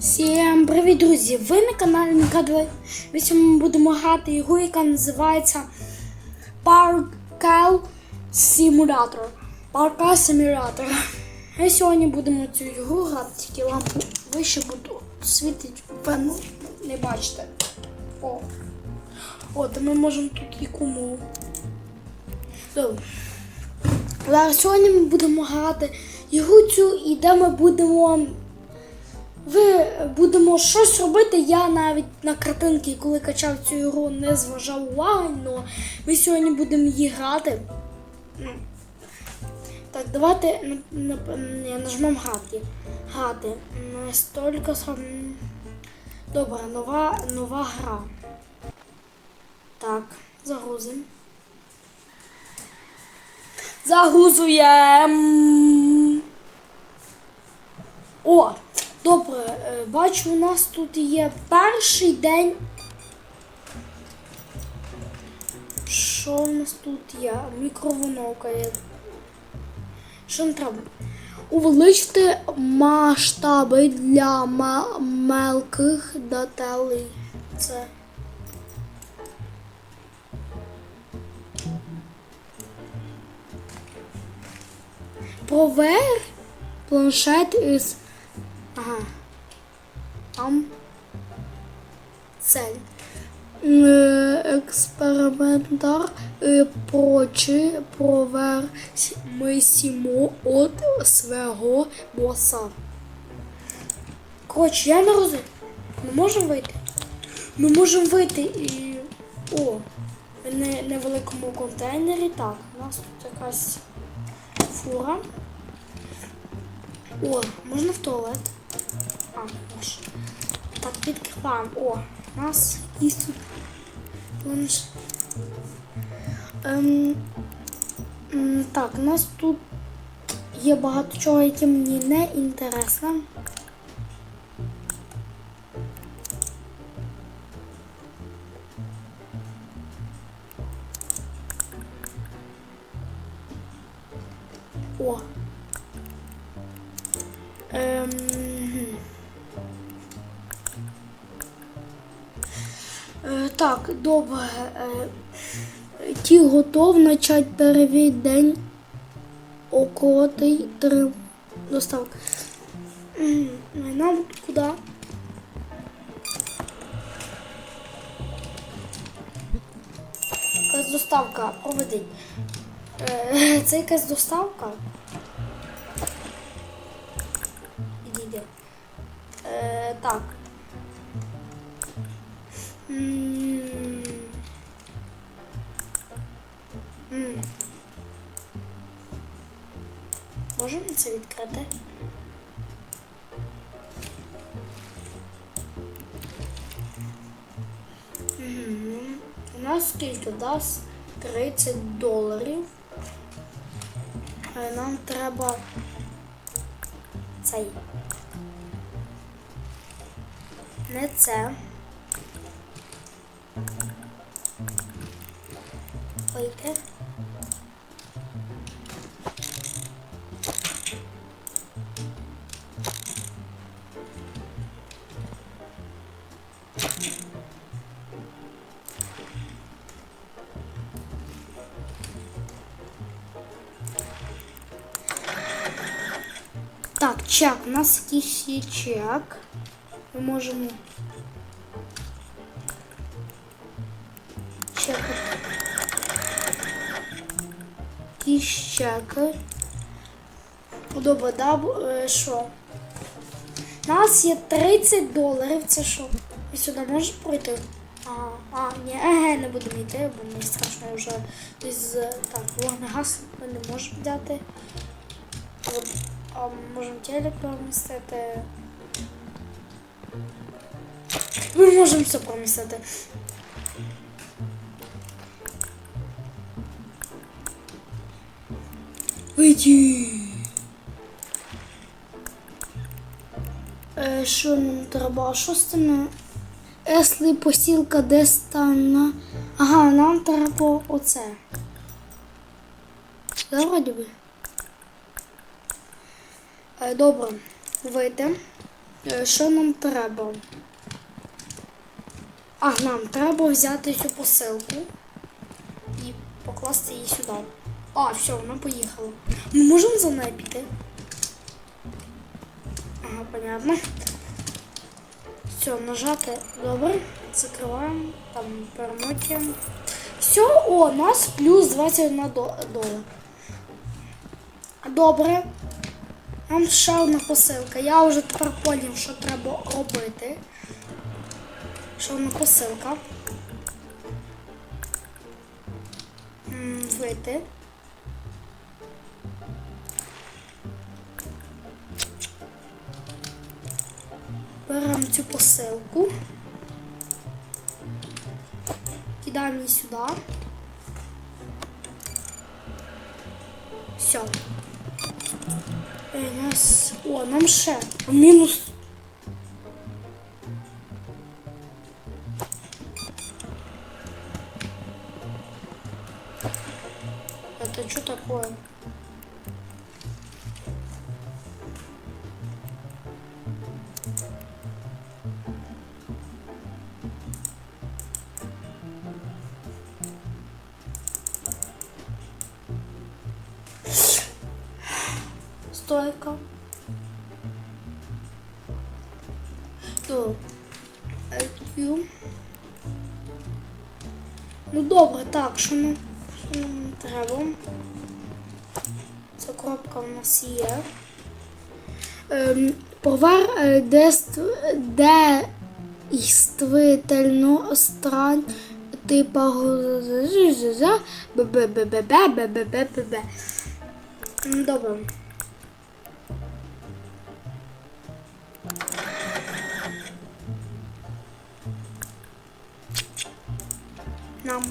Всім привіт, друзі! Ви на каналі Ніка2. Ми будемо грати ігру, яка називається Parkour Simulator. Parkour Simulator. Ми сьогодні будемо цю ігру грати, тільки лампу вище буду світить, певно, не бачите. О. От, ми можемо тут і кому. Добре. Зараз сьогодні ми будемо грати ігру цю, і де ми будемо ви будемо щось робити. Я навіть на картинки, коли качав цю ігру, не зважав уваги, але ми сьогодні будемо її грати. Ну, Так, давайте нажмемо грати. Грати. Настільки сам. Добре, нова, нова гра. Так, загрузимо. Загрузуємо. О, добре, е, бачу, у нас тут є перший день. Що у нас тут є? Мікроволновка є. Що нам треба? Увеличити масштаби для мелких деталей. Це. Провер планшет із. Ага. Там. Цель. Експериментар е, прочі проверсимо от свого боса. Коротше, я не розумію. Ми можемо вийти? Ми можемо вийти і. О! в не- невеликому контейнері. Так, у нас тут якась фура. О, можна в туалет. А, можна. Так, відкриваємо. О, у нас є тут планш. Ем, так, у нас тут є багато чого, яке мені не інтересно. О. Ем... так, добре. Е, ті готов почати перевірити день околотий три доставка. М, Нам куди? Якась доставка, проведіть. Е, Це якась доставка. Іди. Е, так. Скільки дасть 30 доларів. Е, Нам треба цей. Не це. Вийти. Так, чек. У нас якийсь є чек. Ми можемо. Чекати. Якісь чеки. Добре, да, е, що? У нас є 30 доларів. Це що? Ви сюди можеш пройти? А, а, ні, еге, не будемо йти, бо мені страшно я вже десь. з- Так, вогнегас ми не можемо взяти. А можемо телек промістити. Ми можемо все промістити. Вийди. Е, що нам треба? Що з тими? Еслі посілка десь там. Ага, нам треба оце. Да, вроді би. Е, Добре, вийти. Е, Що нам треба? А, нам треба взяти цю посилку і покласти її сюди. А, все, вона поїхала. Ми можемо за нею піти? Ага, понятно. Все, нажати. Добре. Закриваємо. Там перемотуємо. Все, о, у нас плюс 21 до- долар. Добре. Нам ще одна посилка. Я вже тепер поняв, що треба робити. Ще одна посилка. М, Вийти. Беремо цю посилку. Кидаємо її сюди. Все. Е, нас... О, нам ще. Мінус. Это что такое? Нам треба? Ця коробка в нас є. Ем, повар е, действительно стран типа б-б-б-б-б-б-б-б-б. М, Добре. Нам.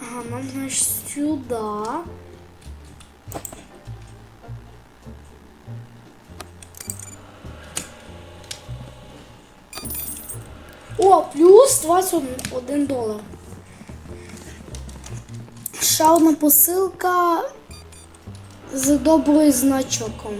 Ага, нам, значит, сюда. О, плюс 21 долар. Ще посилка з доброю значоком.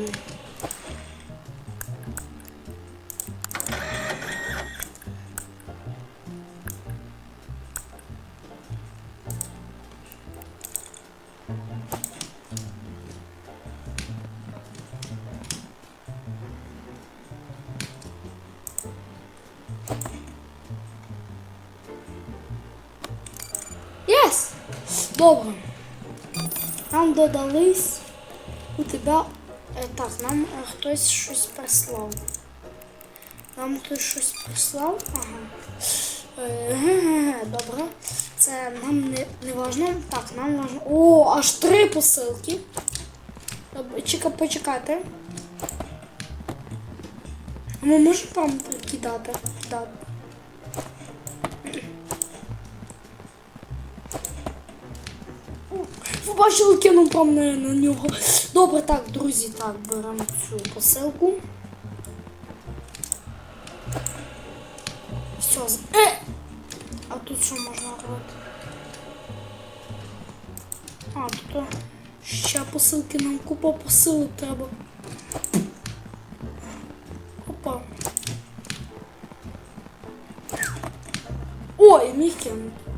Добре. Нам додались у тебе. е, Так, нам е, хтось щось прислав. Нам хтось щось прислав. Ага. Е, Добре. Це нам не, не важно. Так, нам важно. О, аж три посилки. Добре, чека, почекайте. Ми можемо там кидати? Кидати. Ви бачили, кинув там на, на нього. Добре, так, друзі, так, беремо цю посилку. Все, е! А тут що можна робити? А, тут ще посилки нам купа посилок треба. Опа. Ой, міг кинути.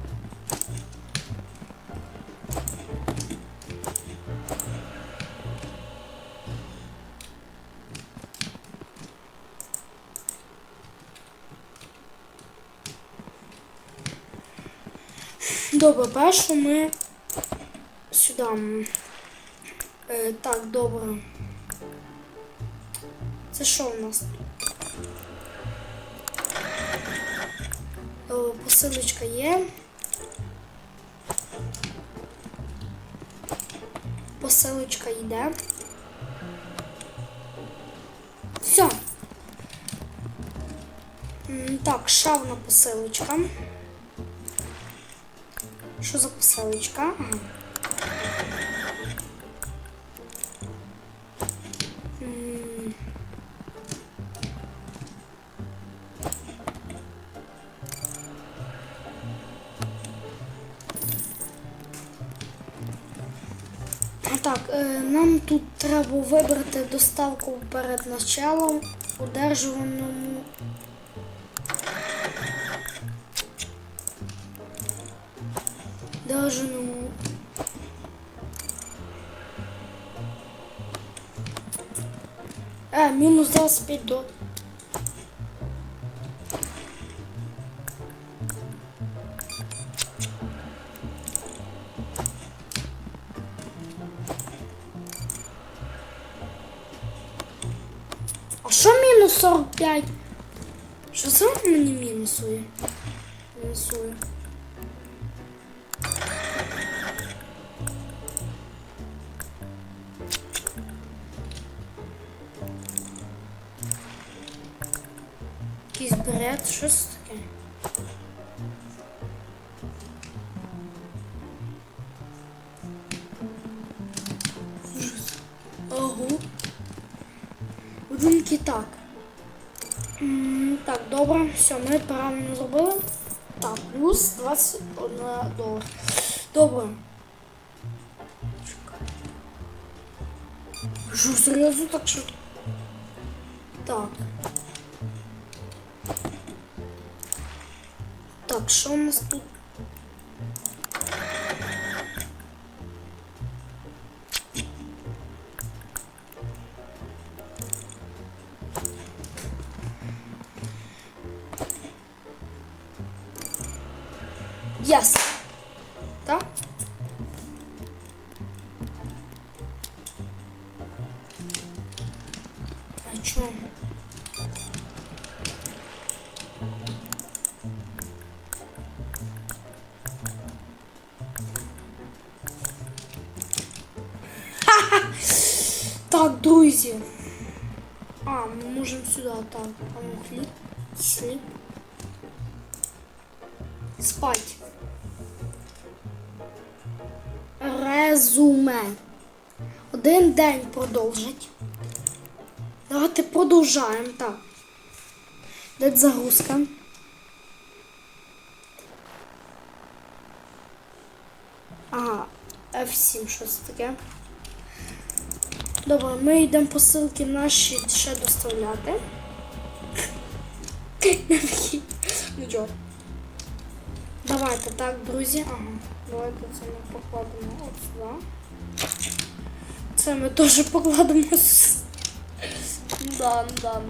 Добре, перше ми сюди. Е, так, добре. Це що у нас? Добре, посилочка є. Посилочка йде. Все. Так, одна посилочка. Що за посилочка? Так, е, нам тут треба вибрати доставку перед началом одержуваному. мінус 25 до. А що мінус 45? Що саме мені мінусує? Мінусує. Бред, що це таке? Ого. Будинки так. Так, добре, все, ми правильно зробили. Так, плюс 21 долар. Добре. Що, серйозно так що? Так. Так, що у нас тут? Yes. Друзі. А, ми можемо сюди, так. А ну. Спать. Резюме. Один день продовжить. Давайте продовжаємо. Так. Де загрузка? Ага, F7, що це таке? Добре, ми йдемо посилки наші ще доставляти. Нічого. Давайте так, друзі. Ага. Давайте це ми покладемо от сюди. Це ми теж покладемо. с- Да, да.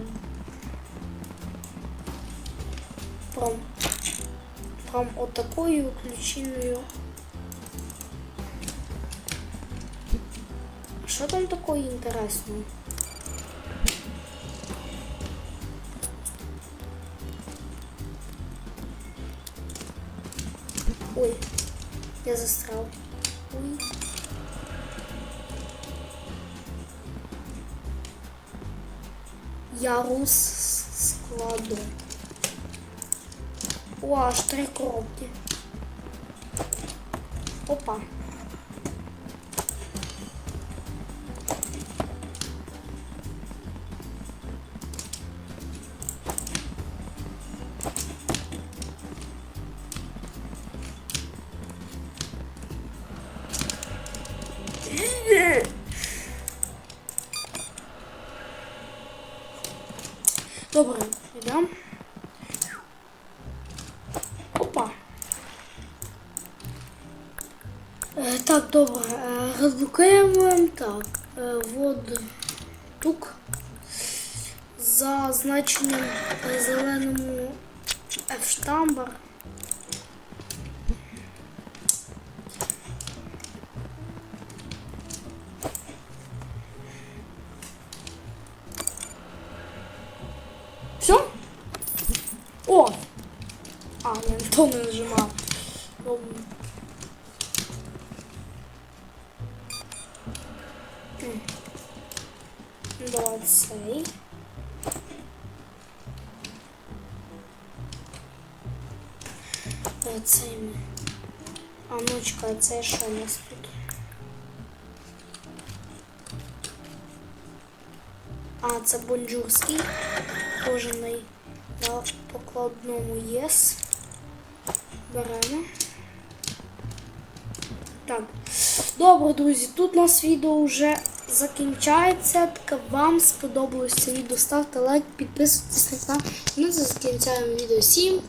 Прям, прям отакою ключиною. Що там такое інтересного? Ой, я застрял. Ой. Ярус складу. О, аж три коробки. Опа. Добре, йдемо. Опа. Е, так, добре. Е, розблокуємо. Так. Е, вод тук. За значенням е, зеленому А, я не. Ну, Давай цей. Ми. А ну чекай, це у нас тут? А, це бонджурський. Кожаний на покладному єс. Беремо. Так. Добре, друзі, тут у нас відео вже закінчається. Так вам сподобалось це відео. Ставте лайк, підписуйтесь на канал. Ми закінчаємо відео. Всім